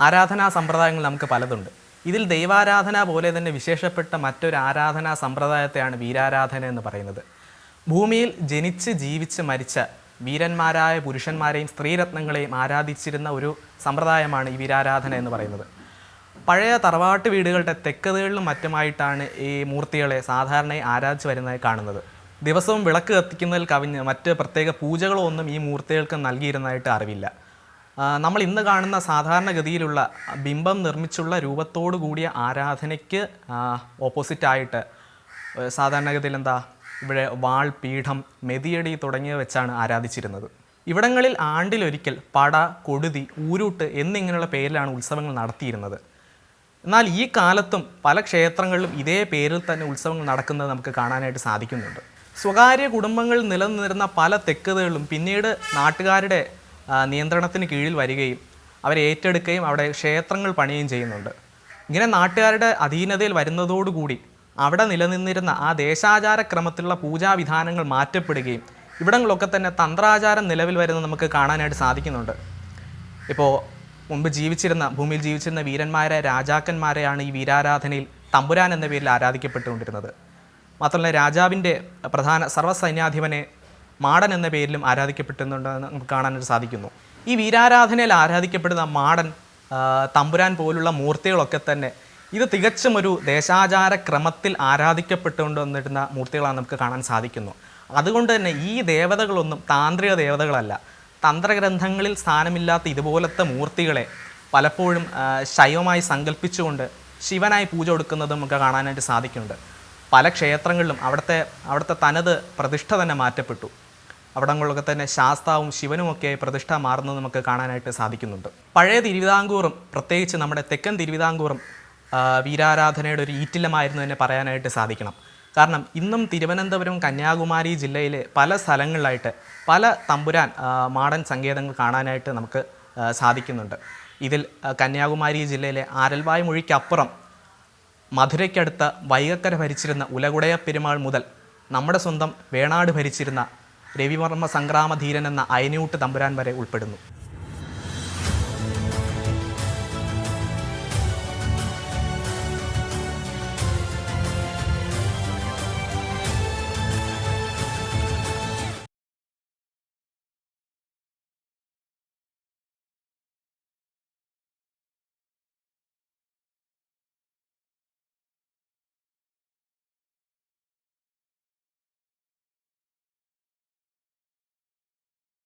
ആരാധനാ സമ്പ്രദായങ്ങൾ നമുക്ക് പലതുണ്ട്. ഇതിൽ ദൈവാരാധന പോലെ തന്നെ വിശേഷപ്പെട്ട മറ്റൊരു ആരാധനാ സമ്പ്രദായത്തെയാണ് വീരാരാധന എന്ന് പറയുന്നത്. ഭൂമിയിൽ ജനിച്ച് ജീവിച്ച് മരിച്ച വീരന്മാരായ പുരുഷന്മാരെയും സ്ത്രീരത്നങ്ങളെയും ആരാധിച്ചിരുന്ന ഒരു സമ്പ്രദായമാണ് ഈ വീരാരാധന എന്ന് പറയുന്നത്. പഴയ തറവാട്ട് വീടുകളുടെ തെക്കതുകളിലും മറ്റുമായിട്ടാണ് ഈ മൂർത്തികളെ സാധാരണയായി ആരാധിച്ച് വരുന്നതായി കാണുന്നത്. ദിവസവും വിളക്ക് കത്തിക്കുന്നതിൽ കവിഞ്ഞ് മറ്റ് പ്രത്യേക പൂജകളോ ഒന്നും ഈ മൂർത്തികൾക്ക് നൽകിയിരുന്നതായിട്ട് അറിവില്ല. നമ്മൾ ഇന്ന് കാണുന്ന സാധാരണഗതിയിലുള്ള ബിംബം നിർമ്മിച്ചുള്ള രൂപത്തോടു കൂടിയ ആരാധനയ്ക്ക് ഓപ്പോസിറ്റായിട്ട് സാധാരണഗതിയിൽ എന്താ ഇവിടെ വാൾ പീഠം മെതിയടി തുടങ്ങിയ വെച്ചാണ് ആരാധിച്ചിരുന്നത്. ഇവിടങ്ങളിൽ ആണ്ടിലൊരിക്കൽ പട കൊടുതി ഊരൂട്ട് എന്നിങ്ങനെയുള്ള പേരിലാണ് ഉത്സവങ്ങൾ നടത്തിയിരുന്നത്. എന്നാൽ ഈ കാലത്തും പല ക്ഷേത്രങ്ങളിലും ഇതേ പേരിൽ തന്നെ ഉത്സവങ്ങൾ നടക്കുന്നത് നമുക്ക് കാണാനായിട്ട് സാധിക്കുന്നുണ്ട്. സ്വകാര്യ കുടുംബങ്ങളിൽ നിലനിന്നിരുന്ന പല തെക്കതുകളും പിന്നീട് നാട്ടുകാരുടെ നിയന്ത്രണത്തിന് കീഴിൽ വരികയും അവരെ ഏറ്റെടുക്കുകയും അവിടെ ക്ഷേത്രങ്ങൾ പണിയുകയും ചെയ്യുന്നുണ്ട്. ഇങ്ങനെ നാട്ടുകാരുടെ അധീനതയിൽ വരുന്നതോടുകൂടി അവിടെ നിലനിന്നിരുന്ന ആ ദേശാചാര ക്രമത്തിലുള്ള പൂജാവിധാനങ്ങൾ മാറ്റപ്പെടുകയും ഇവിടങ്ങളൊക്കെ തന്നെ തന്ത്രാചാരം നിലവിൽ വരുന്നത് നമുക്ക് കാണാനായിട്ട് സാധിക്കുന്നുണ്ട്. ഇപ്പോൾ മുമ്പ് ജീവിച്ചിരുന്ന ഭൂമിയിൽ ജീവിച്ചിരുന്ന വീരന്മാരെ രാജാക്കന്മാരെയാണ് ഈ വീരാരാധനയിൽ തമ്പുരാൻ എന്ന പേരിൽ ആരാധിക്കപ്പെട്ടുകൊണ്ടിരുന്നത്. മാത്രമല്ല രാജാവിന്റെ പ്രധാന സർവസൈന്യാധിപനെ മാടൻ എന്ന പേരിലും ആരാധിക്കപ്പെട്ടുന്നുണ്ടെന്ന് നമുക്ക് കാണാനായിട്ട് സാധിക്കുന്നു. ഈ വീരാരാധനയിൽ ആരാധിക്കപ്പെടുന്ന മാടൻ തമ്പുരാൻ പോലുള്ള മൂർത്തികളൊക്കെ തന്നെ ഇത് തികച്ചും ഒരു ദേശാചാര ക്രമത്തിൽ ആരാധിക്കപ്പെട്ടുകൊണ്ട് വന്നിരുന്ന മൂർത്തികളാണ് നമുക്ക് കാണാൻ സാധിക്കുന്നു. അതുകൊണ്ട് തന്നെ ഈ ദേവതകളൊന്നും താന്ത്രിക ദേവതകളല്ല. തന്ത്രഗ്രന്ഥങ്ങളിൽ സ്ഥാനമില്ലാത്ത ഇതുപോലത്തെ മൂർത്തികളെ പലപ്പോഴും ശൈവമായി സങ്കല്പിച്ചുകൊണ്ട് ശിവനായി പൂജ കൊടുക്കുന്നതും നമുക്ക് കാണാനായിട്ട് സാധിക്കുന്നുണ്ട്. പല ക്ഷേത്രങ്ങളിലും അവിടുത്തെ അവിടുത്തെ തനത് പ്രതിഷ്ഠ തന്നെ മാറ്റപ്പെട്ടു. അവിടങ്ങളിലൊക്കെ തന്നെ ശാസ്താവും ശിവനുമൊക്കെ പ്രതിഷ്ഠ മാറുന്നത് നമുക്ക് കാണാനായിട്ട് സാധിക്കുന്നുണ്ട്. പഴയ തിരുവിതാംകൂറും പ്രത്യേകിച്ച് നമ്മുടെ തെക്കൻ തിരുവിതാംകൂറും വീരാരാധനയുടെ ഒരു ഈറ്റില്ലമായിരുന്നു തന്നെ പറയാനായിട്ട് സാധിക്കണം. കാരണം ഇന്നും തിരുവനന്തപുരം കന്യാകുമാരി ജില്ലയിലെ പല സ്ഥലങ്ങളിലായിട്ട് പല തമ്പുരാൻ മാടൻ സങ്കേതങ്ങൾ കാണാനായിട്ട് നമുക്ക് സാധിക്കുന്നുണ്ട്. ഇതിൽ കന്യാകുമാരി ജില്ലയിലെ ആരൽവായ് മൊഴിക്കപ്പുറം മധുരയ്ക്കടുത്ത വൈകക്കര ഭരിച്ചിരുന്ന ഉലകുടയ പെരുമാൾ മുതൽ നമ്മുടെ സ്വന്തം വേണാട് ഭരിച്ചിരുന്ന രവിവർമ്മ സംഗ്രാമധീരൻ എന്ന അയനൂട്ട് തമ്പുരാൻ വരെ ഉൾപ്പെടുന്നു.